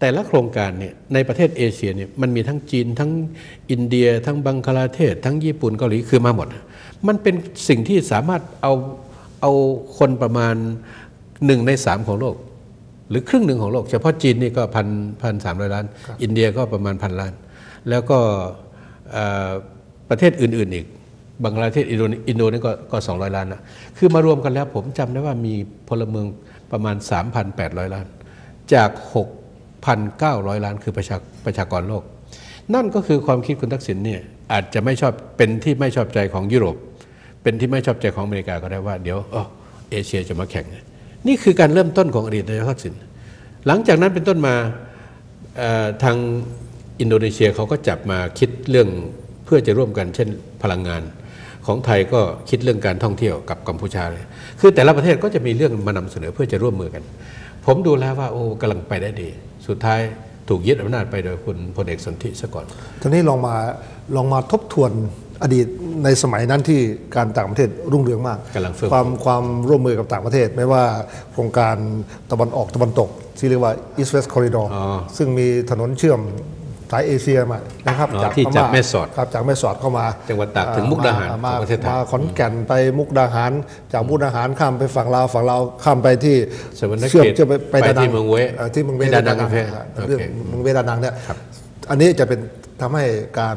แต่ละโครงการเนี่ยในประเทศเอเชียเนี่ยมันมีทั้งจีนทั้งอินเดีย ทั้งบังคลาเทศ ทั้งญี่ปุ่นเกาหลีคือมาหมด มันเป็นสิ่งที่สามารถเอาเอาคนประมาณหนึ่งในสามของโลก หรือครึ่งหนึ่งของโลก เฉพาะจีนนี่ก็พันพันสามร้อยล้าน อินเดียก็ประมาณพันล้าน แล้วก็เอ่อประเทศอื่น ๆ อีกบังกลาเทศอินโดนีอินโดนี่ก็ก็สองร้อยล้านนะคือมารวมกันแล้วผมจำได้ว่ามีพลเมืองประมาณ 3,800 ล้าน จาก 6,900 ล้านคือประชาประชากรโลก นั่นก็คือความคิดคุณทักษิณเนี่ยอาจจะไม่ชอบเป็นที่ไม่ชอบใจของยุโรป เป็นที่ไม่ชอบใจของอเมริกาก็ได้ว่าเดี๋ยวอ๋อเอเชียจะมาแข่ง นี่คือการเริ่มต้นของอดีตนายกทักษิณหลังจากนั้นเป็นต้นมาทางอินโดนีเซียเขาก็จับมาคิดเรื่องเพื่อจะร่วมกันเช่นพลังงานของไทยก็คิดเรื่องการท่องเที่ยวกับกัมพูชาเลย คือแต่ละประเทศก็จะมีเรื่องมานำเสนอเพื่อจะร่วมมือกัน ผมดูแล้วว่าโอ้กำลังไปได้ดี สุดท้ายถูกยึดอำนาจไปโดยคุณพลเอกสนธิซะก่อนทีนี้ลองมาลองมาทบทวนอดีตในสมัยนั้นที่การต่างประเทศรุ่งเรืองมาก กำลังเฟื่อง ความความร่วมมือกับต่างประเทศ ไม่ว่าโครงการตะวันออกตะวันตก ที่เรียกว่า East West Corridor อ๋อซึ่งมีถนนเชื่อม สายเอเชียมานะครับอ๋อที่จากแม่สอดครับจากแม่สอดเข้ามาจังหวัดตากถึงมุกดาหารมาของประเทศไทยมาขอนแก่นไปมุกดาหาร จากมุกดาหารข้ามไปฝั่งลาวฝั่งลาวข้ามไปที่สวรรณเขตเชื่อมเชื่อมไปไปไปดานัที่งเมืองเว้อ่อที่เมืองเวที่ดานังดานังโอเคครับโอเคเรื่องเมืองเวดานังเนี่ยอันนี้จะเป็นทำให้การ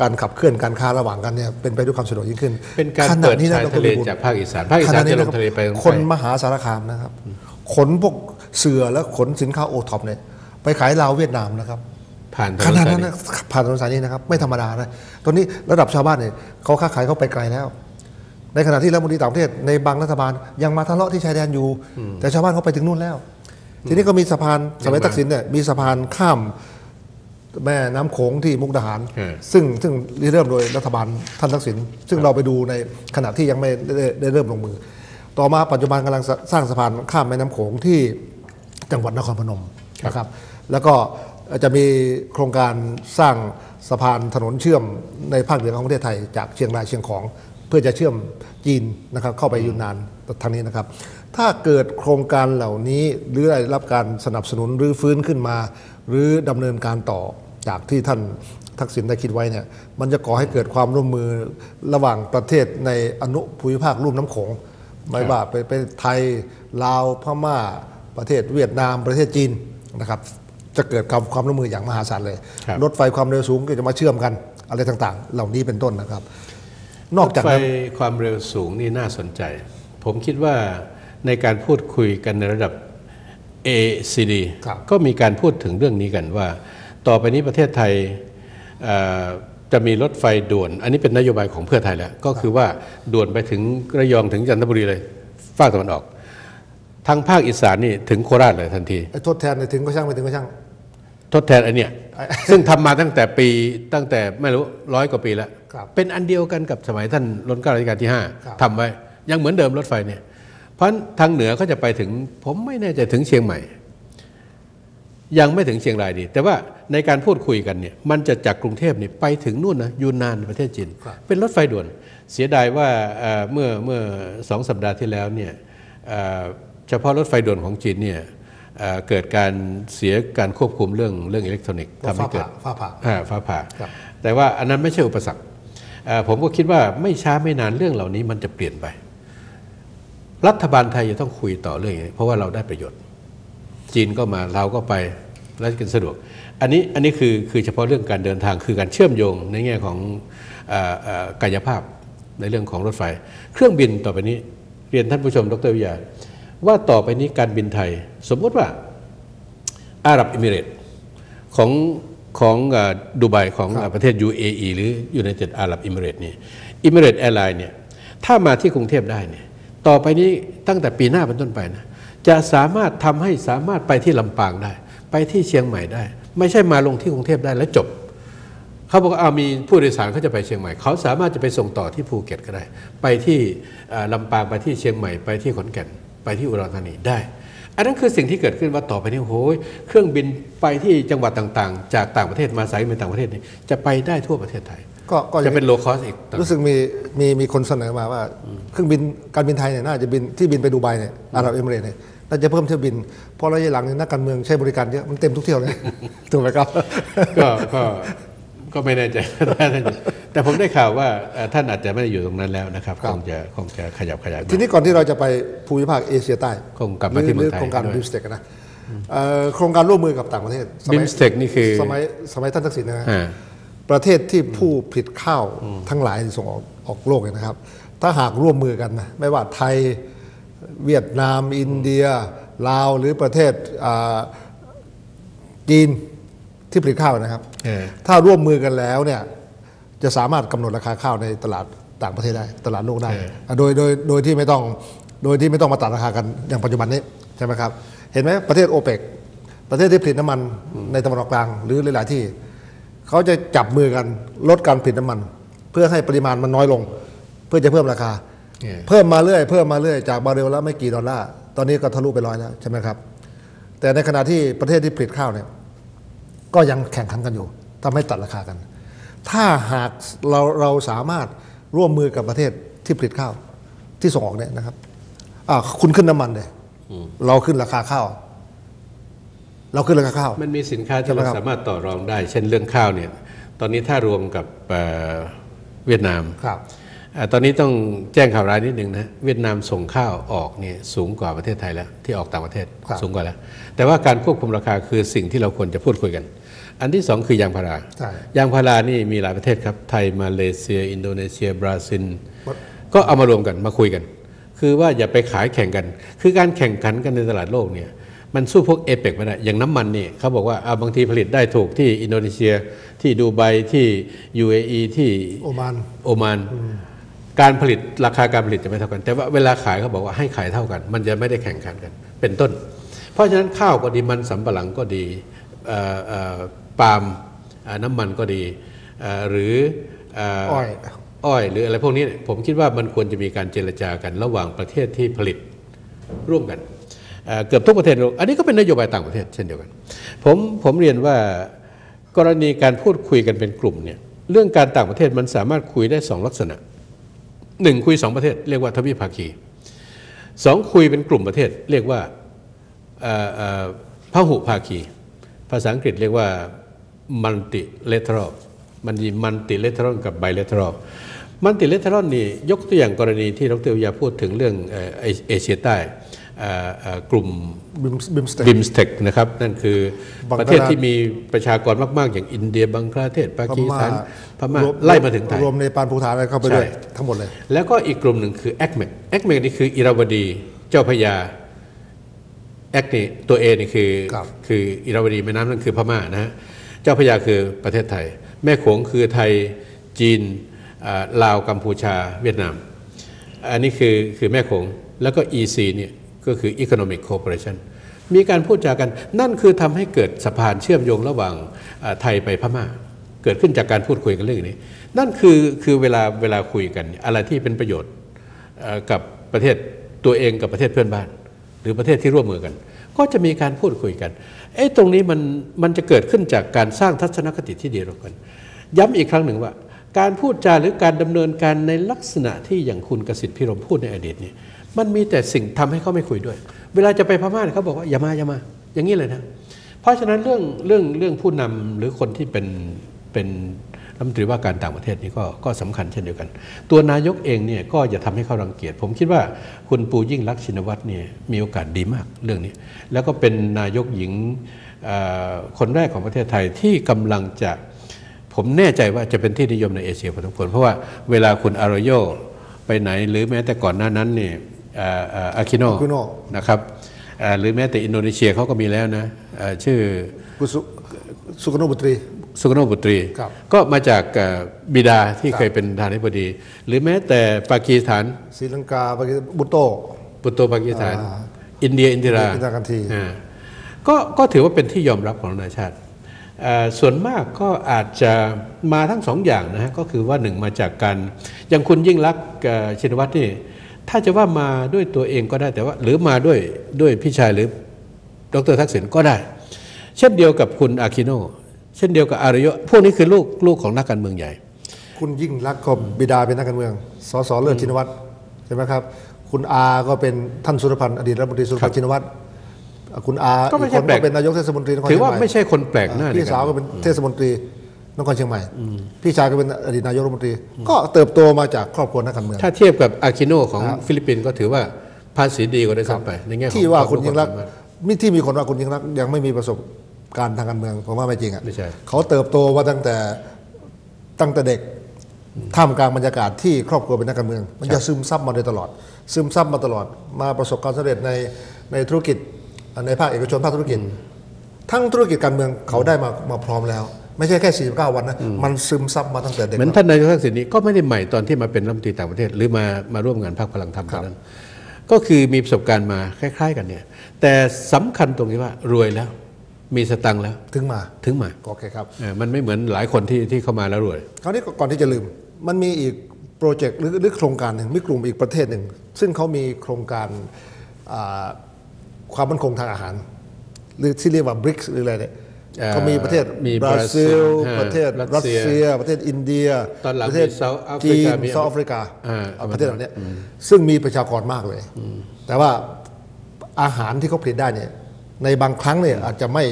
การขับเคลื่อนการค้าระหว่างกันเนี่ยเป็นไปด้วยความสะดวกยิ่งขึ้น เป็นการขณะเปิดนี้นะชายดรทะเลวิบูลย์จากภาคอีสานภาคอีสานจะลงทะเลไปคนมหาสารคามนะครับ ขนพวกเสือและขนสินค้าโอท็อปเนี่ยไปขายลาวเวียดนามนะครับ ผ่านถขนนนาดสายนั้นนี้นะผ่านถนนสายนี้นะครับ ไม่ธรรมดานะตอนนี้ระดับชาวบ้านเนี่ยเขาค้าขายเขาไปไกลแล้ว ในขณะที่รัฐมนตรีต่างประเทศในบางรัฐบาลยังมาทะเลาะที่ชายแดนอยู่ แต่ชาวบ้านเขาไปถึงนู่นแล้ว ทีนี้ก็มีสะพานสมัยยังมาทักษิณเนี่ยมีสะพานข้ามแม่น้ำโขงที่มุกดาหารเออซึ่งซึ่งเริ่มโดยรัฐบาลท่านทักษิณซึ่งเราไปดูในขณะที่ยังไม่ได้ได้เริ่มลงมือ ต่อมาปัจจุบันกำลังสร้างสะพานข้ามแม่น้ำโขงที่จังหวัดนครพนมนะครับ แล้วก็ จะมีโครงการสร้างสะพานถนนเชื่อมในภาคเหนือของประเทศไทย จากเชียงรายเชียงของ เพื่อจะเชื่อมจีนนะครับเข้าไปยูนนานทางนี้นะครับ ถ้าเกิดโครงการเหล่านี้หรือได้รับการสนับสนุนหรือฟื้นขึ้นมา หรือดำเนินการต่อจากที่ท่านทักษิณได้คิดไว้เนี่ยมันจะก่อให้เกิดความร่วมมือระหว่างประเทศในอนุภูมิภาคลุ่มน้ำโขงไม่ว่าไปเป็นไทยลาวพม่า ประเทศเวียดนามประเทศจีนนะครับ จะเกิดความความร่วมมืออย่างมหาศาลเลยครับรถไฟความเร็วสูงก็จะมาเชื่อมกันอะไรต่างๆ เหล่านี้เป็นต้นนะครับ นอกจากไฟนั้นความเร็วสูงนี่น่าสนใจ ผมคิดว่าในการพูดคุยกันในระดับ ACD ครับก็มีการพูดถึงเรื่องนี้กันว่า ต่อไปนี้ประเทศไทยเอ่อจะมีรถไฟด่วน อันนี้เป็นนโยบายของเพื่อไทยแล้ว ก็คือว่าด่วนไปถึงระยองถึงจันทบุรีเลยภาคตะวันออกทางภาคอีสานนี่ถึงโคราชเลยทันทีไอ้ทดแทนเนี่ยถึงก็ช่างไม่ถึงก็ช่าง ทดแทนอันเนี้ยซึ่งทำมาตั้งแต่ปีตั้งแต่ไม่รู้ร้อยกว่าปีแล้วครับเป็นอันเดียวกันกับสมัยท่านรัชกาลรัชกาลที่ครับ5ทำไว้ ยังเหมือนเดิมรถไฟเนี่ย เพราะฉะนั้นทางเหนือเขาจะไปถึงผมไม่แน่ใจถึงเชียงใหม่ ยังไม่ถึงเชียงรายดี แต่ว่าในการพูดคุยกันเนี่ยมันจะจากกรุงเทพเนี่ยไปถึงนู่นนะยูนนานประเทศจีนเป็นรถไฟด่วน เสียดายว่าเอ่อเมื่อเมื่อสองสัปดาห์ที่แล้วเนี่ยเอ่อเฉพาะรถไฟด่วนของจีนเนี่ย เอ่อเกิดการเสียการควบคุมเรื่องเรื่องอิเล็กทรอนิกส์ทำให้ฟ้าเกิผ่าดฟ้าผ่าอ่าฟ้าผ่าครับแต่ว่าอันนั้นไม่ใช่อุปสรรคเอ่อผมก็คิดว่าไม่ช้าไม่นานเรื่องเหล่านี้มันจะเปลี่ยนไป รัฐบาลไทยจะต้องคุยต่อเรื่องนี้เพราะว่าเราได้ประโยชน์ จีนก็มาเราก็ไปและกันสะดวก อันนี้อันนี้คือคือเฉพาะเรื่องการเดินทางคือการเชื่อมโยงในแง่ของเอ่อเอ่อกายภาพในเรื่องของรถไฟ เครื่องบินต่อไปนี้ เรียนท่านผู้ชมดรวิทยา ว่าต่อไปนี้การบินไทย สมมติว่าอาหรับเอมิเรตส์ของของดูไบของประเทศ UAE หรือ United Arab Emirates นี่ Emirates Airline เนี่ยถ้ามาที่กรุงเทพได้เนี่ยต่อไปนี้ตั้งแต่ปีหน้าเป็นต้นไปนะจะสามารถทำให้สามารถไปที่ลำปางได้ ไปที่เชียงใหม่ได้ ไม่ใช่มาลงที่กรุงเทพได้แล้วจบ เขาบอกว่าเอามีผู้โดยสารเขาจะไปเชียงใหม่ เขาสามารถจะไปส่งต่อที่ภูเก็ตก็ได้ ไปที่ลำปางไปที่เชียงใหม่ไปที่ขอนแก่น ไปที่อุดรธานีได้ อันนั้นคือสิ่งที่เกิดขึ้นว่าต่อไปนี้โอ้โหเครื่องบินไปที่จังหวัดต่างๆ จากต่างประเทศมาสายการบินต่างประเทศนี่จะไปได้ทั่วประเทศไทย ก็ก็อย่าจะงเป็นโลคอสอีกต่างรู้สึกมีมีมีคนเสนอมาว่า เครื่องบินการบินไทยเนี่ยน่าจะบินที่บินไปดูไบเนี่ยอาหรับเอมิเรตส์เนี่ยน่าจะเพิ่มเที่ยวบินเพราะระยะหลังนี้นักการเมืองใช้บริการเยอะมันเต็มทุกเที่ยวเลยถูกไหมครับก็ก็ก็ไม่แน่ใจ แต่ผมได้ข่าวว่าเอ่อท่านอาจจะไม่ได้อยู่ตรงนั้นแล้วนะครับครัคบงจะคงจะขยับขยายมาทีนี้ก่อนที่เราจะไปภูมิภาคเอเชียใต้คงกลับมาที่หเมืรือองไทยโครงการด้วยบิมสเต็กนะเอ่อโครงการร่วมมือกับต่างประเทศสมัย BIMSTEC นี่คือสมัยสมัยท่านทักษิณนะฮะอ่าประเทศที่ผู้ผลิตข้าวทั้งหลายส่งออกออกโลกเนี่ยนะครับ ถ้าหากร่วมมือกันนะไม่ว่าไทยเวียดนาม อินเดีย ลาวหรือประเทศอ่าจีนที่ผลิตข้าวนะครับเออถ้าร่วมมือกันแล้วเนี่ย จะสามารถกำหนดราคาข้าวในตลาดต่างประเทศได้ตลาดโลกได้อะโดยโดยโดยที่ไม่ต้องโดยที่ไม่ต้องมาตัดราคากันอย่างปัจจุบันนี้ใช่ไหมครับเห็นไหมประเทศโอเปกประเทศที่ผลิตน้ำมันในตะวันออกกลางหรือหลาย ๆ ที่เขาจะจับมือกันลดการผลิตน้ำมัน เพื่อให้ปริมาณมันน้อยลง เพื่อจะเพิ่มราคาเออเพิ่มมาเรื่อยเพิ่มมาเรื่อยจากบาร์เรลละไม่กี่ดอลลาร์ตอนนี้ก็ทะลุไปร้อยแล้วใช่ไหมครับ แต่ในขณะที่ประเทศที่ผลิตข้าวเนี่ยก็ยังแข่งขันกันอยู่ทำให้ตัดราคากัน ถ้าหากเราเราสามารถร่วมมือกับประเทศที่ผลิตข้าวที่ส่งออกเนี่ยนะครับอ่าคุณขึ้นน้ำมันเลยเราขึ้นราคาข้าวเราขึ้นราคาข้าว มันมีสินค้าใช่ที่ไหมเราครับสามารถต่อรองได้ เช่นเรื่องข้าวเนี่ย ตอนนี้ถ้ารวมกับเอ่อเวียดนามครับอ่า ตอนนี้ต้องแจ้งข่าวร้ายนิดหนึ่งนะเวียดนามส่งข้าวออกเนี่ยสูงกว่าประเทศไทยแล้ว ที่ออกต่างประเทศครับสูงกว่าแล้ว แต่ว่าการควบคุมราคาคือสิ่งที่เราควรจะพูดคุยกัน อันที่สองคือยางพาราใช่ยางพารานี่มีหลายประเทศครับ ไทยมาเลเซีย อินโดนีเซีย บราซิล ก็เอามารวมกันมาคุยกัน คือว่าอย่าไปขายแข่งกัน คือการแข่งขันกันในตลาดโลกเนี่ยมันสู้พวกเอเปกไม่ได้อย่างน้ำมันนี่เขาบอกว่าเอาบางทีผลิตได้ถูกที่อินโดนีเซียที่ดูไบที่ UAE ที่โอมานโอมาน การผลิตราคาการผลิตจะไม่เท่ากัน แต่ว่าเวลาขายเขาบอกว่าให้ขายเท่ากัน มันจะไม่ได้แข่งขันกัน เป็นต้น เพราะฉะนั้นข้าวก็ดีมันสำปะหลังก็ดีเอ่อเอ่อปาล์มเอ่อน้ำมันก็ดีเอ่อหรือเอ้อยอ้อยหรืออะไรพวกนี้เนี่ยผมคิดว่ามันควรจะมีการเจรจากันระหว่างประเทศที่ผลิตร่วมกันเอ่อเกือบทุกประเทศในโลกอันนี้ก็เป็นนโยบายต่างประเทศเช่นเดียวกัน ผมผมเรียนว่ากรณีการพูดคุยกันเป็นกลุ่มเนี่ยเรื่องการต่างประเทศมันสามารถคุยได้สองลักษณะ หนึ่งคุยสองประเทศ เรียกว่าทวิภาคีสองคุยเป็นกลุ่มประเทศ เรียกว่าพหุภาคี ภาษาอังกฤษเรียกว่ามันติเลทรอนมันมี multilateral กับไบเลเทอรมัลติเลเทอรนี่ยกตัวอย่างกรณีที่ดรวิยาพูดถึงเรื่องเอเชียใต้ กลุ่มบิมบิมสเต็กบิมสเทคนะครับ นั่นคือบังกลาประเทศที่มีประชากรมาก ๆ อย่างอินเดียบังคลาเทศปากีสถานพม่ารวไล่มาถึงไทยรวมในปานภูฐานอะไรเข้าไปด้วยใช่ทั้งหมดเลย แล้วก็อีกกลุ่มหนึ่งคือแอคเมกแอคเมกนี่คืออิราวดีเจ้าพระยาแอคนี่ตัวเอนี่คือครับคืออิราวดีแม่น้ำนั่นคือพม่านะฮะเจ้าพระยาคือประเทศไทย แม่โขงคือไทยจีนอ่าลาวกัมพูชาเวียดนาม อันนี้คือคือแม่โขงแล้วก็ EC เนี่ย ก็คือ Economic Cooperation มีการพูดจากัน นั่นคือทำให้เกิดสะพานเชื่อมโยงระหว่างไทยไปพม่า เกิดขึ้นจากการพูดคุยกันเรื่องนี้ นั่นคือคือเวลาเวลาคุยกัน อะไรที่เป็นประโยชน์กับประเทศตัวเองกับประเทศเพื่อนบ้าน หรือประเทศที่ร่วมมือกัน ก็จะมีการพูดคุยกันไอ้ตรงนี้มันมันจะเกิดขึ้นจากการสร้างทัศนคติที่ดีต่อกัน ย้ำอีกครั้งหนึ่งว่า การพูดจาหรือการดำเนินการในลักษณะที่อย่างคุณกสิทธิ์พิรมพูดในอดีตเนี่ย มันมีแต่สิ่งทำให้เขาไม่คุยด้วย เวลาจะไปพม่าเนี่ยเขาบอกว่าอย่ามาอย่ามา อย่างนี้เลยนะ เพราะฉะนั้นเรื่องเรื่องเรื่องผู้นำหรือคนที่เป็นเป็นรัฐมนตรีว่าการต่างประเทศนี่ก็ก็สำคัญเช่นเดียวกัน ตัวนายกเองเนี่ยก็อย่าทำให้เขารังเกียจ ผมคิดว่าคุณปูยิ่งรักษณ์ชินวัตรเนี่ยมีโอกาสดีมากเรื่องนี้ แล้วก็เป็นนายกหญิงอ่อคนแรกของประเทศไทยที่กำลังจะผมแน่ใจว่าจะเป็นที่นิยมในเอเชียพอสมควรเพราะว่าเวลาคุณอารโยไปไหนหรือแม้แต่ก่อนหน้านั้นเนี่ย อาคิโน Aquino นะครับเอ่อหรือแม้แต่อินโดนีเซียเขาก็มีแล้วนะเอ่อชื่อกุสุสุกโนบุตรีสุกโนบุตรีครับก็มาจากเอ่อบิดาที่เคยเป็นประธานาธิบดี หรือแม้แต่ปากีสถานศรีลังกาปากีบุตโตปุตโตปากีสถานอ่าอินเดียอินทิราอินทรากันทีอ่าก็ก็ถือว่าเป็นที่ยอมรับของนานาชาติเอ่อส่วนมากก็อาจจะมาทั้งสองอย่างนะฮะก็คือว่าหนึ่งมาจากการอย่างคุณยิ่งรักษณ์เอ่อชินวัตรนี่ ถ้าจะว่ามาด้วยตัวเองก็ได้แต่ว่า หรือมาด้วยด้วยพี่ชายหรือดรทักษิณก็ได้ เช่นเดียวกับคุณอาคิโนเช่นเดียวกับอารยพวกนี้คือลูกลูกของนักการเมืองใหญ่ คุณยิ่งรักษณ์ก็บิดาเป็นนักการเมืองสสเลิศชินวัตรใช่ไหมครับคคุณอาก็เป็นท่านสุรพันธ์อดีตรัฐมนตรีสุรพันธ์ชินวัตรคุณอาก็ไม่อีใช่คนแปลกก็เป็นนายกเทศมนตรีนครถือเชียงว่าใหม่ไม่ใช่คนแปลกหน้าพี่ในสาวรก็เป็นเทศมนตรี นครเชียงใหม่ พี่ชายก็เป็นอดีตนายกรัฐมนตรี ก็เติบโตมาจากครอบครัวนักการเมือง ถ้าเทียบกับอาคิโนของฟิลิปปินส์ก็ถือว่าภาษีดีกว่าได้ซ้ำไปในแง่ของที่ว่าคคุณรู้ยิ่งรักษณ์วามสามารถมีที่มีคนว่าคุณยิ่งรักษณ์ยังไม่มีประสบการณ์ทางการเมืองผมว่าไม่จริงอะไม่ใช่เขาเติบโตมาตั้งแต่ตั้งแต่เด็กท่ามกลางบรรยากาศที่ครอบครัวเป็นนักการเมือง มันจะซึมซับมาโดยตลอด ซึมซับมาตลอด มาประสบความสำเร็จในในธุรกิจในภาคเอกชนภาคธุรกิจ ทั้งธุรกิจการเมืองเขาได้มามาพร้อมแล้ว ไม่ใช่แค่ 49 วันนะ มันซึมซับมาตั้งแต่เด็กเหมือนท่านนายกทักษิณนี้ก็ไม่ได้ใหม่ตอนที่มาเป็นรัฐมนตรีต่างประเทศ หรือมามาร่วมงานพรรคพลังธรรมตอนนั้น ก็คือมีประสบการณ์มาคล้าย ๆ กันเนี่ย แต่สำคัญตรงที่ว่ารวยแล้ว มีสตังค์แล้ว ถึงมา ถึงมา โอเคครับเออมันไม่เหมือนหลายคนที่ที่เข้ามาแล้วรวย คราวนี้ก่อนที่จะลืม มันมีอีกโปรเจกต์หรือหรือโครงการหนึ่งมีกลุ่มอีกประเทศหนึ่ง ซึ่งเขามีโครงการอ่าความมั่นคงทางอาหาร หรือที่เรียกว่า BRICS หรืออะไรเนี่ย เอ่อเขามีประเทศมีบราซิลฮะประเทศรัรัสสเซียเซีย ประเทศอินเดียตอนหลังประเทศมี South Africa จีนมีเซาท์แอฟริกาอ่าเอาประเทศเหล่านี้ซึ่งมีประชากรมากเลย แต่ว่าอาหารที่เขาผลิตได้เนี่ยในบางครั้งเนี่ยอาจจะไม่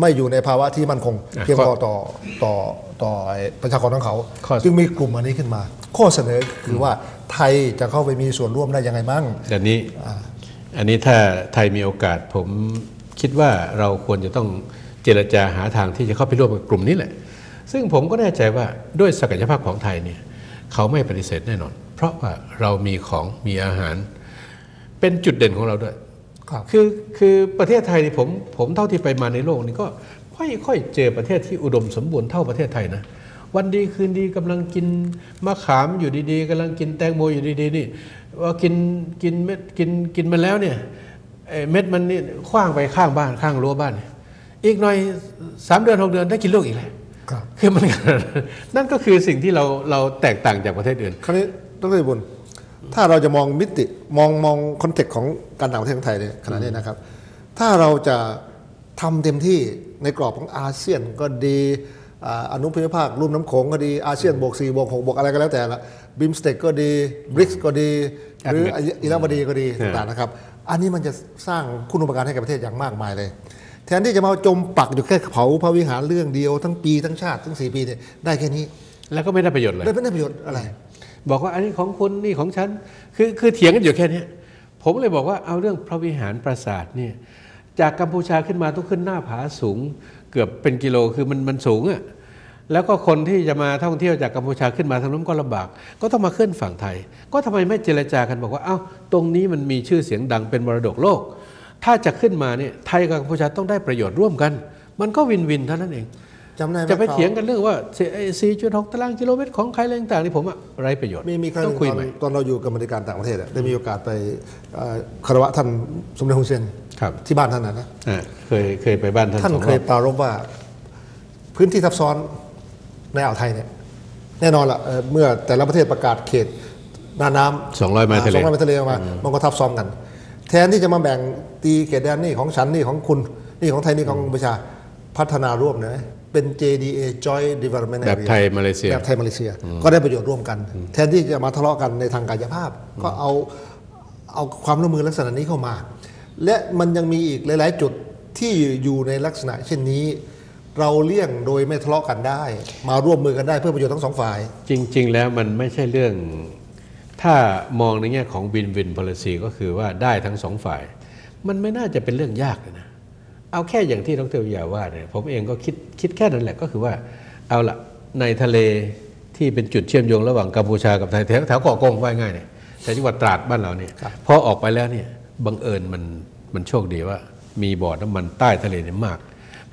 ไม่อยู่ในภาวะที่มั่นคงอะเพียงข้พออต่อต่อต่อไอ้ประชากรของเขาข้อจึงมีกลุ่มอันนี้ขึ้นมา ข้อเสนอคือว่าไทยจะเข้าไปมีส่วนร่วมได้ยังไงมั่งแต่นี้อันนี้ถ้าไทยมีโอกาสผมคิดว่าเราควรจะต้อง เจรจาหาทางที่จะเข้าไปร่วมกับกลุ่มนี้แหละ ซึ่งผมก็แน่ใจว่าด้วยศักยภาพของไทยเนี่ยเขาไม่ปฏิเสธแน่นอน เพราะว่าเรามีของมีอาหาร เป็นจุดเด่นของเราด้วยครับคือคือประเทศไทยนี่ผมผมเท่าที่ไปมาในโลกนี่ก็ค่อยค่อยเจอประเทศที่อุดมสมบูรณ์เท่าประเทศไทยนะวันดีคืนดีกำลังกินมะขามอยู่ดีๆกำลังกินแตงโมอยู่ดีๆนี่ว่ากินกินเม็ดกินกินมันแล้วเนี่ยเอ่อเม็ดมันนี่คว้างไปข้างบ้านข้างรั้วบ้าน อีกหน่อยสามเดือนหกเดือนได้กินลูกอีกแล้วครับคือมันนั่นก็คือสิ่งที่เราเราแตกต่างจากประเทศอื่นคราวนี้ดรบุญถ้าเราจะมองมิติมองมองคอนเทกต์ของการต่างประเทศของไทยเนี่ยขณะนี้นะครับ ถ้าเราจะทำเต็มที่ในกรอบของอาเซียนก็ดีอ่าอนุภูมิภาครุ่มน้ำโขงก็ดีอาเซียนบวก4บวก6บวกอะไรก็แล้วแต่ละบิมสเต็กก็ดีบริกก็ดี หรืออิรัมบดีก็ดีต่างๆนะครับ อันนี้มันจะสร้างคุณอุปการให้กับประเทศอย่างมากมายเลย แทนที่จะมาจมปักอยู่แค่เผาพระวิหารเรื่องเดียวทั้งปีทั้งชาติทั้งสี่ปีเนี่ยได้แค่นี้ แล้วก็ไม่ได้ประโยชน์เลยได้ไม่ได้ประโยชน์อะไร บอกว่าอันนี้ของคุณนี่ของฉันคือคือเถียงกันอยู่แค่เนี้ยผมเลยบอกว่าเอาเรื่องพระวิหารปราสาทเนี่ยจากกัมพูชาขึ้นมาต้องขึ้นหน้าผาสูง เกือบเป็นกิโลคือมันมันสูงอะ่ะแล้วก็คนที่จะมาท่องเที่ยวจากกัมพูชาขึ้นมาทางนู้นก็ลำบาก ก็ต้องมาขึ้นฝั่งไทย ก็ทำไมไม่เจรจากันบอกว่า เอ้า ตรงนี้มันมีชื่อเสียงดังเป็นมรดกโลก ถ้าจะขึ้นมาเนี่ยไทยกับกัมพูชาต้องได้ประโยชน์ร่วมกัน มันก็วินวินเท่านั้นเองจำได้หมจะไปคราวเถียงกันเรื่องว่าสี่จุดหกตารางกิโลเมตรของใครอะไรต่างๆนี่ผมว่าไร้ประโยชน์ มีมีครั้งหต้นึ่องงคุยตอนใหม่ตอนเราอยู่กับบริการต่างประเทศอะได้มีโอกาสไปเอ่อคารวะท่านสมเด็จฮุนเซนครับที่บ้านท่านนะนะอ่าเคยเคยไปบ้านท่านท่านสองเครยอบปรารภว่าพื้นที่ทับซ้อนในอ่าวไทยเนี่ยแน่นอนละเอ่อเมื่อแต่ละประเทศประกาศเขตหน้าน้ำ200ไมล์ทะเลสองร้อยไมล์ทะเลออกมามันก็ทับซ้อนกัน แทนที่จะมาแบ่งตีเขตแดนนี่ของฉันนี่ของคุณนี่ของไทยนี่ของกัมพูชาพัฒนาร่วมนะเป็น JDA Joint Development แบบ Area ไทยมาเลเซียแบบไทยมาเลเซีย ก็ได้ประโยชน์ร่วมกัน แทนที่จะมาทะเลาะกันในทางกายภาพ ก็เอาเอาความร่วมมือลักษณะนี้เข้ามา และมันยังมีอีกหลาย ๆ จุดที่อยู่ในลักษณะเช่นนี้ เราเลี่ยงโดยไม่ทะเลาะกันได้ มาร่วมมือกันได้เพื่อประโยชน์ทั้งสองฝ่าย จริง ๆ แล้วมันไม่ใช่เรื่อง ถ้ามองในแง่ของวินวิน policy ก็คือว่าได้ทั้งสองฝ่าย มันไม่น่าจะเป็นเรื่องยากเลยนะ เอาแค่อย่างที่ดรวิยาว่าเนี่ยผมเองก็คิดคิดแค่นั้นแหละก็คือว่า เอาละในทะเลที่เป็นจุดเชื่อมโยงระหว่างกัมพูชากับไทยแถวแถวเกาะกงว่าง่ายเนี่ยแถวจังหวัดตราดบ้านเราเนี่ยครับพอออกไปแล้วเนี่ยบังเอิญมันมันโชคดีว่า มีบ่อน้ำมันใต้ทะเลเนี่ยมาก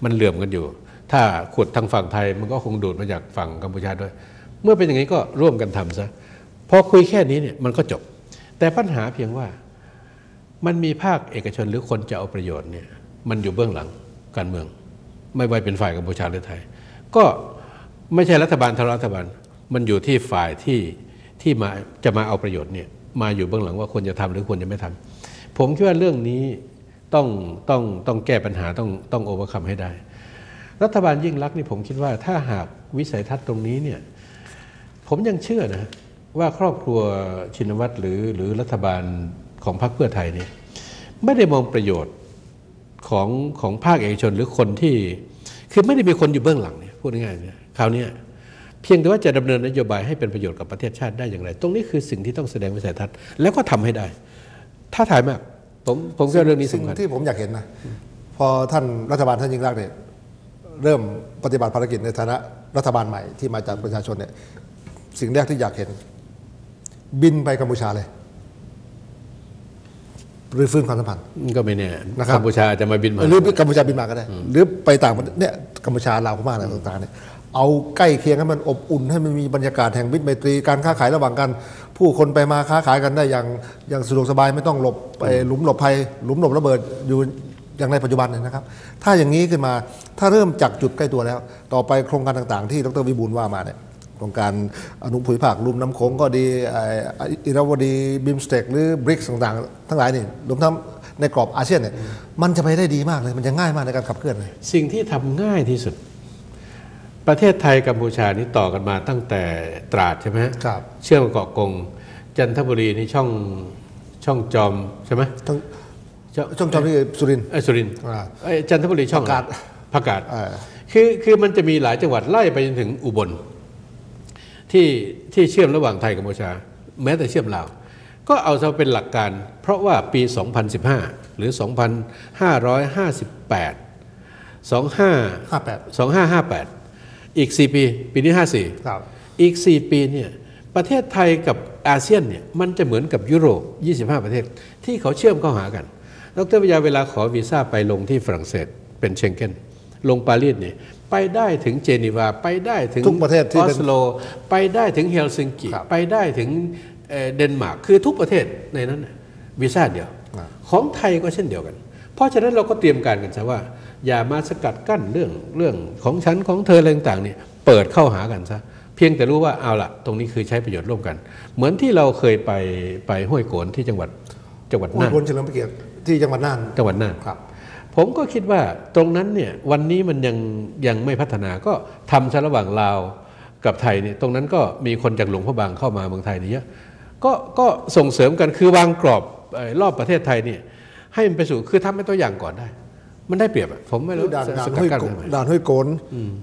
มันเหลื่อมกันอยู่ ถ้าขุดทางฝั่งไทยมันก็คงดูดมาจากฝั่งกัมพูชาด้วย เมื่อเป็นอย่างนี้ก็ร่วมกันทำซะพ อคุยแค่นี้เนี่ยมันก็จบ แต่ปัญหาเพียงว่ามันมีภาคเอกชนหรือคนจะเอาประโยชน์เนี่ยมันอยู่เบื้องหลังการเมือง ไม่ว่าเป็นฝ่ายกัมพูชาหรือไทย ก็ไม่ใช่รัฐบาลทรัฐบาล มันอยู่ที่ฝ่ายที่ที่มาจะมาเอาประโยชน์เนี่ยมาอยู่เบื้องหลังว่าควรจะทำหรือควรจะไม่ทำผมคิดว่าเรื่องนี้ต้องต้องต้องแก้ปัญหาต้องต้องโอเวอร์คัมให้ได้ รัฐบาลยิ่งรักนี่ผมคิดว่าถ้าหากวิสัยทัศน์ตรงนี้เนี่ยผมยังเชื่อนะ ว่าครอบครัวชินวัตรหรือหรือรัฐบาลของพรรคเพื่อไทยเนี่ยไม่ได้มองประโยชน์ของของภาคเอกชนหรือคนที่ คือไม่ได้มีคนอยู่เบื้องหลังเนี่ยพูดง่ายๆเนี่ยคราวนี้เพียงแต่ว่าจะดำเนินนโยบายให้เป็นประโยชน์กับประเทศชาติได้อย่างไร ตรงนี้คือสิ่งที่ต้องแสดงวิสัยทัศน์ แล้วก็ทำให้ได้ ถ้าถ่ายมากผมผมคิดว่าเรื่องนี้สิ่งที่ผมอยากเห็นนะพอท่านรัฐบาลท่านยิ่งรักเนี่ยเริ่มปฏิบัติภารกิจในฐานะรัฐบาลใหม่ที่มาจากประชาชนเนี่ยสิ่งแรกที่อยากเห็น บินไปกัมพูชาเลยหรือฟื้นความสัมพันธ์ก็ไม่แน่นะครับกัมพูชาอาจจะมาบินมาหรือกัมพูชาบินมาก็ได้ หรือไปต่างประเทศเนี่ยกัมพูชาลาวพม่าอะไรต่างๆเนี่ยเอาใกล้เคียงให้มันอบอุ่นให้มันมีบรรยากาศแห่งมิตรไมตรีการค้าขายระหว่างกัน ผู้คนไปมาค้าขายกันได้อย่างอย่างสะดวกสบายไม่ต้องหลบไปหลุมหลบภัยหลุมหลบระเบิดอยู่อย่างในปัจจุบันเนี่ยนะครับ ถ้าอย่างนี้ขึ้นมาถ้าเริ่มจากจุดใกล้ตัวแล้ว ต่อไปโครงการต่างๆ ที่ดรวิบูลย์ว่ามาเนี่ย โครงการอนุภูมิภาครุมน้ำโขงก็ดีไอ้อิราวดีบิมสเต็กหรือบริกต่างๆ ทั้งหลายนี่รวมทั้งในกรอบอาเซียนเนี่ยมันจะไปได้ดีมากเลย มันจะง่ายมากในการขับเคลื่อนเลยสิ่งที่ทำง่ายที่สุด ประเทศไทยกัมพูชานี่ต่อกันมาตั้งแต่ตราดใช่ไหมฮะครับ เชื่อมเกาะกง จันทบุรีนี่ช่องช่องจอมใช่ไหมทั้งช่องช่องจอมที่สุรินทร์เอ้ยสุรินทร์อ่าเอ้ยจันทบุรีช่องผักกาดผักกาดอ่าคือคือมันจะมีหลายจังหวัดไล่ไปจนถึงอุบล ที่ที่เชื่อมระหว่างไทยกับกัมพูชา แม้แต่เชื่อมลาว ก็เอาซะเป็นหลักการ เพราะว่าปี 2015 หรือ 2558 25ห้าแปด2558 อีก 4 ปี ปีนี้ 54 ครับ อีก 4 ปีเนี่ยประเทศไทยกับอาเซียนเนี่ยมันจะเหมือนกับยุโรป 25 ประเทศ ที่เขาเชื่อมเข้าหากัน ดรวิยาเวลาขอวีซ่าไปลงที่ฝรั่งเศสเป็นเชงเก้น ลงปารีสเนี่ย ไปได้ถึงเจนีวา ไปได้ถึงทุกประเทศที่ออเป็นสโล ไปได้ถึงเฮลซิงกิครับไปได้ถึงเอ่อเดนมาร์กคือทุกประเทศในนั้นน่ะวีซ่าเดียวอ่าของไทยก็เช่นเดียวกัน เพราะฉะนั้นเราก็เตรียมการกันซะว่า อย่ามาสกัดกั้นเรื่องเรื่องของฉันของเธออะไรต่างๆเนี่ยเปิดเข้าหากันซะเพียงแต่รู้ว่าเอาละตรงนี้คือใช้ประโยชน์ร่วมกัน เหมือนที่เราเคยไปไปห้วยโกนที่จังหวัดจังหวัดอุน่านบลเฉลิมพระเกียรติที่จังหวัดน่านจังหวัดน่านครับ ผมก็คิดว่าตรงนั้นเนี่ยวันนี้มันยังยังไม่พัฒนาก็ทำซะระหว่างลาวกับไทยเนี่ยตรงนั้นก็มีคนจากหลวงพระบางเข้ามาเมืองไทยนี่เยอะก็ก็ส่งเสริมกันคือวางกรอบเอ่อรอบประเทศไทยเนี่ยให้มันไปสู่คือทำเป็นตัวอย่างก่อนได้ มันได้เปรียบอะผมไม่รู้ด่านด่านสกัห้วยกั้นโกทำไมด่านห้วยโกน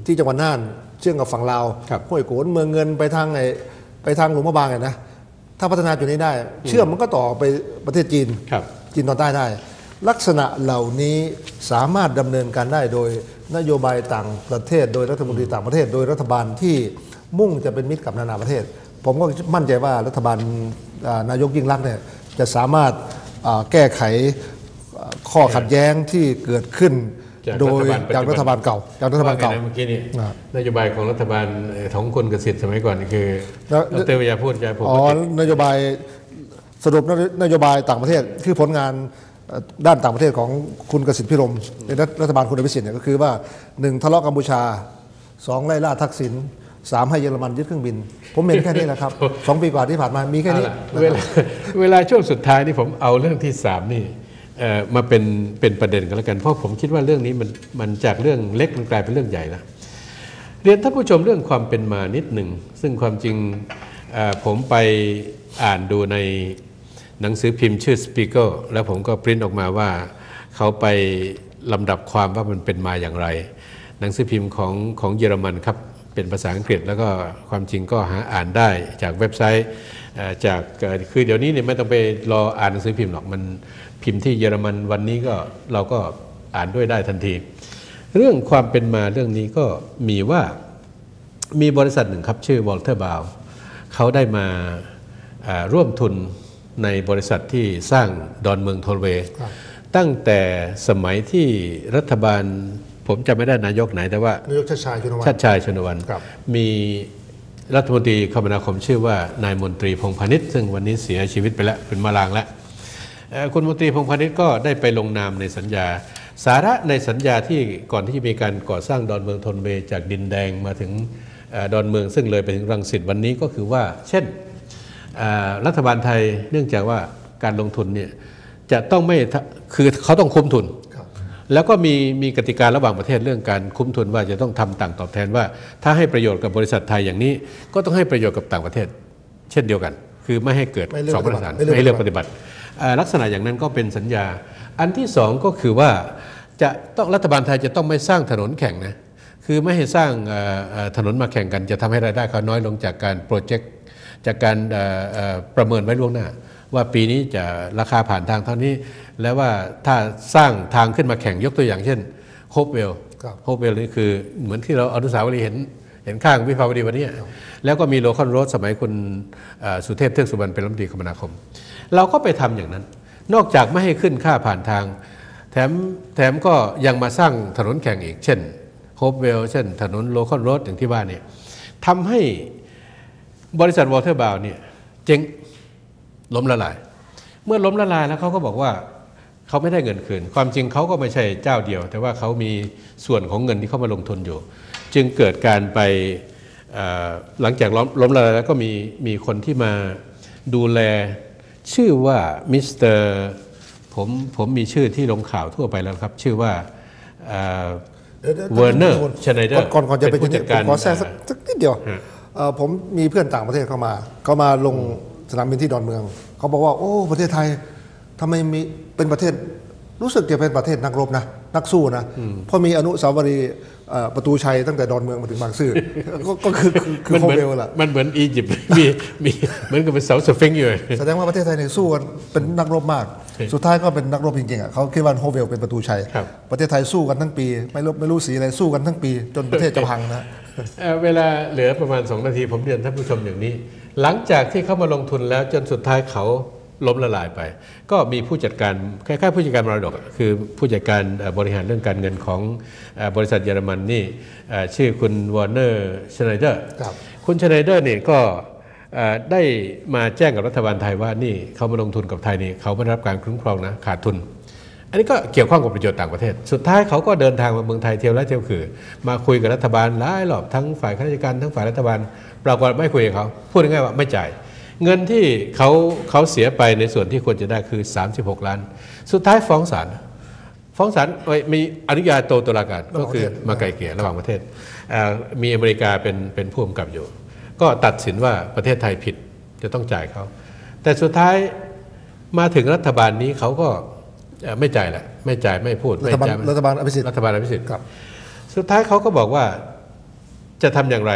ที่จังหวัดน่านเชื่อมกับฝั่งลาวครับห้วยโกนเมืองเงินไปทางไอ้ไปทางหลวงพระบางไงนะถ้าพัฒนาจุดนี้ได้ เชื่อมมันก็ต่อไปประเทศจีนครับจีนตอนใต้ได้ ลักษณะเหล่านี้สามารถดำเนินการได้โดยนโยบายต่างประเทศ โดยรัฐมนตรีต่างประเทศ โดยรัฐบาลที่มุ่งจะเป็นมิตรกับนานาประเทศ ผมก็มั่นใจว่ารัฐบาลอ่านายกยิ่งรักษณ์เนี่ยจะสามารถอ่าแก้ไขอ่าข้อขัดแย้งที่เกิดขึ้นจากโดยรัฐบาลปัจจุบันจากรัฐบาลเก่าจากรัฐบาลเก่าว่ไงนะเมื่อกี้นี่อ่านโยบายของรัฐบาลเอ่อของคนเกษตรสมัยก่อนนี่คือแล้วดรวิยาพูดจะผมอ๋อก็ติดนโยบายสรุปนโยนโยบายต่างประเทศคือผลงานเอ่อ ด้านต่างประเทศของคุณกสิทธิ์พิรมในรัฐรัฐบาลคุณอภิสิทธิ์เนี่ยก็คือว่าหนึ่งทะเลาะกัมพูชาสองไล่ล่าทักษิณสามให้เยอรมันยึดเครื่องบิน ผมเห็นแค่นี้แหละครับสองปีกว่าที่ผ่านมามีแค่นี้เอาล่ะเวลาเวลาช่วงสุดท้ายนี่ผมเอาเรื่องที่สามนี่เอ่อมาเป็นเป็นประเด็นกันแล้วกัน เพราะผมคิดว่าเรื่องนี้มันมันจากเรื่องเล็กมันกลายเป็นเรื่องใหญ่แล้วเรียนท่านผู้ชมเรื่องความเป็นมานิดหนึ่งซึ่งความจริงเอ่อผมไปอ่านดูใน หนังสือพิมพ์ชื่อ Spiegel แล้วผมก็ปริ้นออกมาว่าเขาไปลำดับความว่ามันเป็นมาอย่างไร หนังสือพิมพ์ของของเยอรมันครับเป็นภาษาอังกฤษแล้วก็ความจริงก็หาอ่านได้จากเว็บไซต์จากคือเดี๋ยวนี้เนี่ยไม่ต้องไปรออ่านหนังสือพิมพ์หรอกมันพิมพ์ที่เยอรมันวันนี้ก็เราก็อ่านด้วยได้ทันที เรื่องความเป็นมาเรื่องนี้ก็มีว่ามีบริษัทหนึ่งครับชื่อวอลเทอร์บาวเขาได้มาร่วมทุน ในบริษัทที่สร้างดอนเมืองโทลเวย์ครับตั้งแต่สมัยที่รัฐบาลผมจำไม่ได้นายกไหนแต่ว่านายกชาติชายชุนวัชานติชายชนวันครับมีรัฐมนตรีคมนาคมชื่อว่านายมนตรีพงษ์พาณิชย์ซึ่งวันนี้เสียชีวิตไปแล้วเป็นมะลางแล้วเอ่อคุณมนตรีพงษ์พาณิชย์ก็ได้ไปลงนามในสัญญา สาระในสัญญาที่ก่อนที่จะมีการก่อสร้างดอนเมืองทนเวย์จากดินแดงมาถึงเอ่อดอนเมืองซึ่งเลยไปถึงรังสิตวันนี้ก็คือว่า เช่นเอ่อ รัฐบาลไทยเนื่องจากว่าการลงทุนเนี่ยจะต้องไม่ทะคือเขาต้องคุ้มทุนครับแล้วก็มีมีกติการะหว่างประเทศเรื่องการคุ้มทุนว่าจะต้องทำต่างตอบแทนว่า ถ้าให้ประโยชน์กับบริษัทไทยอย่างนี้ ก็ต้องให้ประโยชน์กับต่างประเทศ เช่นเดียวกัน คือไม่ให้เกิดไม่เลือกสองมาตรฐานไม่เลือกไม่ให้เลือกปฏิบัติเอ่อลักษณะอย่างนั้นก็เป็นสัญญา อันที่สองก็คือว่าจะต้องรัฐบาลไทยจะต้องไม่สร้างถนนแข่งนะคือไม่ให้สร้างเอ่อเอ่อถนนมาแข่งกัน จะทำให้รายได้เขาน้อยลงจากการโปรเจกต์ จากการเอ่อเอ่อประเมินไว้ล่วงหน้า ว่าปีนี้จะราคาผ่านทางเท่านี้ แล้วว่าถ้าสร้างทางขึ้นมาแข่งยกตัวอย่างเช่นโฮปเวลครับโฮปเวลนี่คือเหมือนที่เราอนุสาวรีย์เห็นเห็นข้างวิภาวดีวันนี้ แล้วก็มีโลคอนโรดสมัยคุณเอ่อสุเทพเทือกสุบรรณเป็นรัฐมนตรีคมนาคม เราก็ไปทำอย่างนั้น นอกจากไม่ให้ขึ้นค่าผ่านทาง แถมแถมก็ยังมาสร้างถนนแข่งอีก เช่นโฮปเวลเช่น ถนนโลคอนโรดอย่างที่ว่าเนี่ยทำให้ บริษัทวอเตอร์บาวเนี่ยเจ๊งล้มละลาย เมื่อล้มละลายแล้วเขาก็บอกว่าเขาไม่ได้เงินคืน ความจริงเขาก็ไม่ใช่เจ้าเดียว แต่ว่าเขามีส่วนของเงินที่เขามาลงทุนอยู่ จึงเกิดการไปเอ่อหลังจากล้มล้มละลายแล้วก็มีมีคนที่มาดูแลชื่อว่ามิสเตอร์ผมผมมีชื่อที่ลงข่าวทั่วไปแล้วครับ ชื่อว่าเอ่อดี๋ยวดี๋ยวเวอร์เนอร์ดี๋ยวชไนเดอร์ก่อนก่อนจะไปเป็นผู้ถึงจัดการผมขอแทรกสักสักนิดเดียวฮะเอ่อ ผมมีเพื่อนต่างประเทศเข้ามาเขามาลงสนามบินที่ดอนเมือง เขาบอกว่า โอ้ ประเทศไทยทำไมมีเป็นประเทศรู้สึกจะเป็นประเทศนักรบนะนักสู้นะเพราะมีอนุสาวรีย์เอ่อประตูชัยตั้งแต่ดอนเมืองมาถึงบางซื่อก็ก็คือคือคือมันโฮเหมือนเวลแหละมันเหมือนอียิปต์มีมีเหมือนกับเป็นเสาสฟิงค์อยู่แสดงว่าประเทศไทยเนี่ยสู้กันเป็นนักรบมาก สุดท้ายก็เป็นนักรบจริงๆอะเขาคิดว่าโฮเวลเป็นประตูชัยครับประเทศไทยสู้กันทั้งปี ไม่รู้ไม่รู้สีอะไรสู้กันทั้งปี จนประเทศจะพังนะ เอ่อเวลาเหลือประมาณ 2 นาทีผมเรียนท่านผู้ชมอย่างนี้ หลังจากที่เขามาลงทุนแล้วจนสุดท้ายเขาล้มละลายไป ก็มีผู้จัดการคล้ายๆผู้จัดการมรดกอะคือผู้จัดการเอ่อบริหารเรื่องการเงินของเอ่อบริษัทเยอรมันนี่เอ่อชื่อคุณวอร์เนอร์ชไนเดอร์ครับคุณชไนเดอร์เนี่ยก็เอ่อได้มาแจ้งกับรัฐบาลไทยว่านี่เขามาลงทุนกับไทยนี่เขาไม่ได้รับการคุ้มครองนะขาดทุน อันนี้ก็เกี่ยวข้องกับประโยชน์ต่างประเทศ สุดท้ายเขาก็เดินทางมาเมืองไทยเที่ยวและเที่ยวคือ มาคุยกับรัฐบาลหลายรอบทั้งฝ่ายข้าราชการทั้งฝ่ายรัฐบาลปรากฏไม่คุยกับเขาพูดง่ายๆว่าไม่จ่าย เงินที่เขาเขาเสียไปในส่วนที่ควรจะได้คือ 36 ล้าน สุดท้ายฟ้องศาลฟ้องศาลมีอนุญาโตตุลาการก็คือมาไกลเกลี่ยระหว่างประเทศ มีอเมริกาเป็นเป็นผู้กำกับอยู่ ก็ตัดสินว่าประเทศไทยผิดจะต้องจ่ายเขาแต่สุดท้ายมาถึงรัฐบาลนี้เขาก็ ไม่จ่ายแหละไม่จ่ายไม่พูดรัไม่ฐบาลจ่ายรัฐบาลอภิสิทธิ์รัฐบาลอภิสิทธิ์ครับสุดท้ายเขาก็บอกว่าจะทำอย่างไร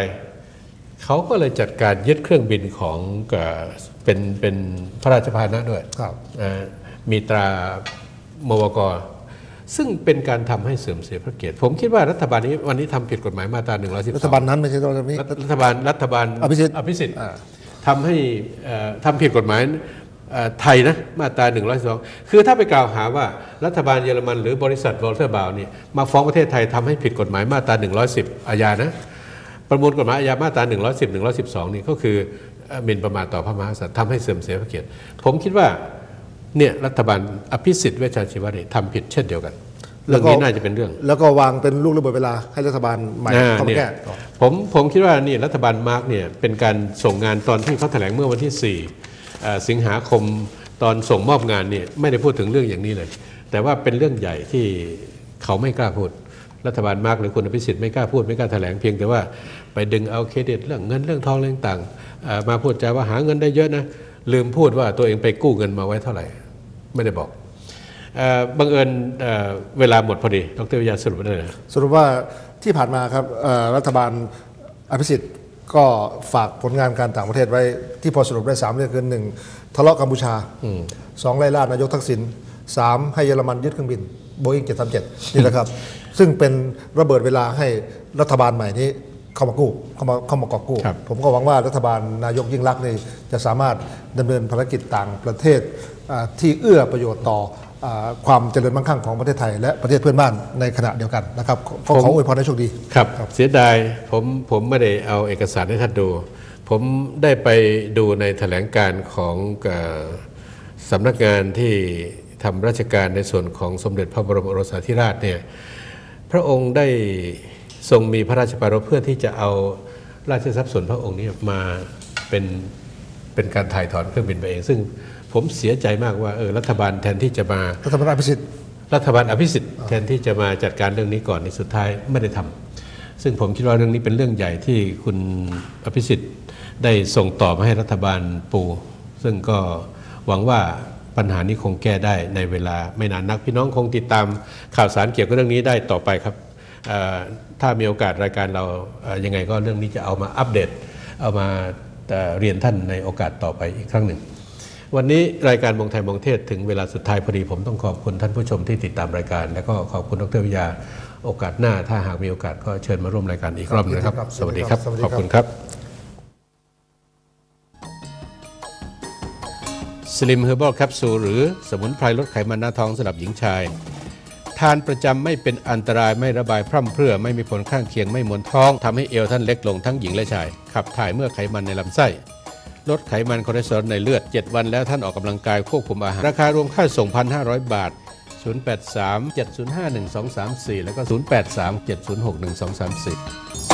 เขาก็เลยจัดการยึดเครื่องบินของเอ่อเป็นเป็นพระราชพาหนะด้วยครับเอ่อมีตรามวกซึ่งเป็นการทำให้เสื่อมเสียพระเกียรติ ผมคิดว่ารัฐบาลนี้วันนี้ทำผิดกฎหมายมาตรา112รัฐบาลนั้นไม่ใช่รัฐบาลนี้รัฐบาลรัฐบาลอภิสิทธิ์อภิสิทธิ์อ่าทำให้เอ่อทำผิดกฎหมายเอ่อ ไทยนะมาตรา1 1 2 คือถ้าไปกล่าวหาว่ารัฐบาลเยอรมันหรือบริษัทวอลเทอร์บาวนี่มาฟ้องประเทศไทยทำให้ผิดกฎหมายมาตรา 110 อาญานะ ประมวลกฎหมายอาญามาตรา 110 112 นี่ก็คือเอ่อหมิ่นประมาทต่อพระมหากษัตริย์ทำให้เสื่อมเสียพระเกียรติ ผมคิดว่าเนี่ยรัฐบาลอภิสิทธิ์เวชชาชีวะนี่ทำผิดเช่นเดียวกัน เรื่องนี้น่าจะเป็นเรื่อง แล้วก็วางเป็นลูกระเบิดเวลาให้รัฐบาลใหม่อ่าเข้ามาเนี่ยแก้ต่อผมผมคิดว่านี่รัฐบาลมาร์กเนี่ยเป็นการส่งงานตอนที่เขาแถลงเมื่อวันที่4เอ่อ สิงหาคมตอนส่งมอบงานเนี่ยไม่ได้พูดถึงเรื่องอย่างนี้เลย แต่ว่าเป็นเรื่องใหญ่ที่เขาไม่กล้าพูดรัฐบาลมากหรือคุณอภิสิทธิ์ไม่กล้าพูดไม่กล้าแถลงเพียงแต่ว่าไปดึงเอาเครดิตเรื่องเงินเรื่องทองเรื่องต่างมาพูดจาว่าหาเงินได้เยอะนะลืมพูดว่าตัวเองไปกู้เงินมาไว้เท่าไหร่ ไม่ได้บอกอบังเอิญเเวลาหมดพอดีดรวิทยาสรุปได้เลยนะสรุปว่าที่ผ่านมาครับรัฐบาลอภิสิทธิ์ ก็ฝากผลงานการต่างประเทศไว้ที่พอสรุปได้สามเรื่องคือหนึ่งทะเลาะกัมพูชาสองไล่ล่านายกทักษิณสามให้เยอรมันยึดเครื่องบินโบอิง737 นี่แหละครับ ซึ่งเป็นระเบิดเวลาให้รัฐบาลใหม่นี้เข้ามากู้เข้ามาเข้ามากอบกู้ครับผมก็หวังว่ารัฐบาลนายกยิ่งรักษณ์นี่จะสามารถดำเนินภารกิจต่างประเทศอ่าที่เอื้อประโยชน์ต่ออา ความเจริญมั่งคั่งของประเทศไทย และประเทศเพื่อนบ้านในขณะเดียวกันนะครับขอขอขออวยพรให้โชคดีครับเสียดายผมผมไม่ได้เอาเอกสารให้ท่านดู ผมได้ไปดูในแถลงการของเอ่อสำนักงานที่ทำราชการในส่วนของสมเด็จพระบรมโอรสาธิราชเนี่ยพระองค์ได้ทรงมีพระราชปรารภเพื่อที่จะเอาราชทรัพย์ส่วนพระองค์นี้มาเป็นเป็นการถ่ายถอนเครื่องบินไปเอง ซึ่ง ผมเสียใจมากว่าเออรัฐบาลแทนที่จะมา รัฐบาลอภิสิทธิ์รัฐบาลอภิสิทธิ์แทนที่จะมาจัดการเรื่องนี้ก่อนในสุดท้ายไม่ได้ทำซึ่งผมคิดว่าเรื่องนี้เป็นเรื่องใหญ่ที่คุณอภิสิทธิ์ได้ส่งต่อมาให้รัฐบาลปู ซึ่งก็หวังว่าปัญหานี้คงแก้ได้ในเวลาไม่นานนักพี่น้องคงติดตามข่าวสารเกี่ยวกับเรื่องนี้ได้ต่อไปครับเอ่อถ้ามีโอกาสรายการเราเอ่อยังไงก็เรื่องนี้จะเอามาอัปเดต เอามาเอ่อเรียนท่านในโอกาสต่อไปอีกครั้งหนึ่ง วันนี้รายการมองไทยมองเทศถึงเวลาสุดท้ายพอดีผมต้องขอบคุณท่านผู้ชมที่ติดตามรายการ และก็ขอบคุณดรวิยาโอกาสหน้าถ้าหากมีโอกาสก็เชิญมาร่วมรายการอีกรอบหนึงนะครับครับ สวัสดีครับสวัสดีขครับอบคุณครับสลิมเฮอร์บอลแคปซูลหรือสมุนไพรลดไขมันหน้าท้องสำหรับหญิงชาย ทานประจำไม่เป็นอันตรายไม่ระบายพร่ำเพรื่อ ไม่มีผลข้างเคียงไม่มวนท้องทำให้เอวท่านเล็กลงทั้งหญิงและชาย ขับถ่ายเมื่อไขมันในลำไส้ ลดไขมันคอเลสเตอรอลในเลือด 7 วันแล้วท่านออกกำลังกายควบคุมอาหาร ราคารวมค่าส่ง 1,500 บาท 083 705 1234 แล้วก็ 083 706 1234